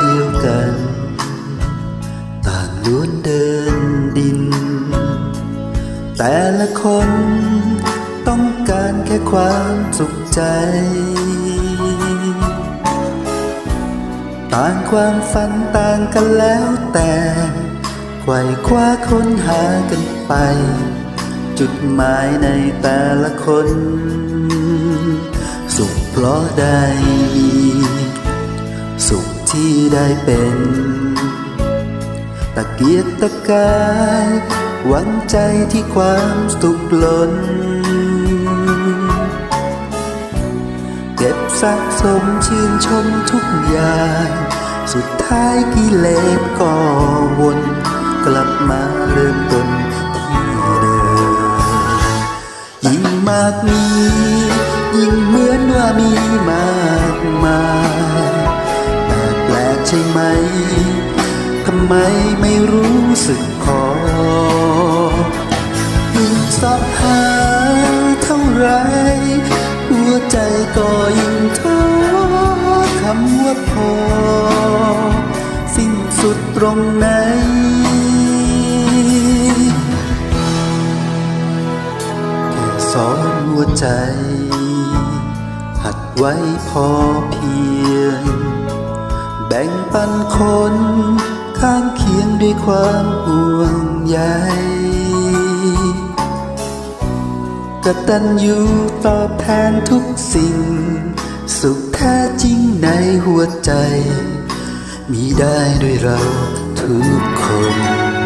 เดียวกัน ต่างล้วนเดินดิน แต่ละคนต้องการแค่ความสุขใจ ต่างความฝันต่างกันแล้วแต่ไขว่คว้าค้นหากันไป จุดหมายในแต่ละคน สุขเพราะได้มี ที่ได้เป็น ตะเกียกตะกายหวังใจที่ความสุขล้น เก็บสะสมชื่นชมทุกอย่าง สุดท้ายกิเลสก็วนกลับมาเริ่มต้นที่เดิมยิ่งมากมี ยิ่งเหมือนว่ามีมากมายำไมไม่รู้สึกพอยิ่งสอบหาเท่าไร หัวใจก็ยิ่งท้อคำว่าพอ สิ้นสุดตรงไหนแค่สอนหัวใจ หัดไว้พอเพียง แบ่งปันคน ข้างเคียงด้วยความห่วงใยกตัญญูตอบแทนทุกสิ่ง สุขแท้จริงในหัวใจ มีได้ด้วยเราทุกคน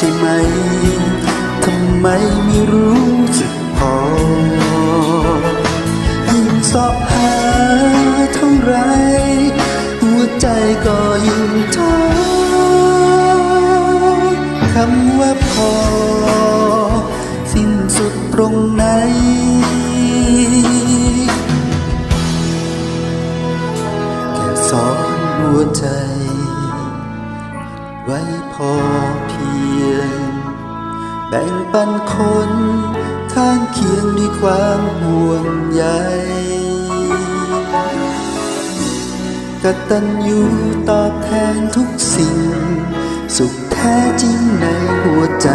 ใช่ไหม ทำไมไม่รู้สึกพอ ยิ่งสอบหาเท่าไร หัวใจก็ยิ่งท้อคำว่าพอ สิ้นสุดตรงไหนแค่สอนหัวใจ ไว้พอเพียง แบ่งปันคนข้างเคียงด้วยความห่วงใยกตัญญูตอบแทนทุกสิ่ง สุขแท้จริงในหัวใจ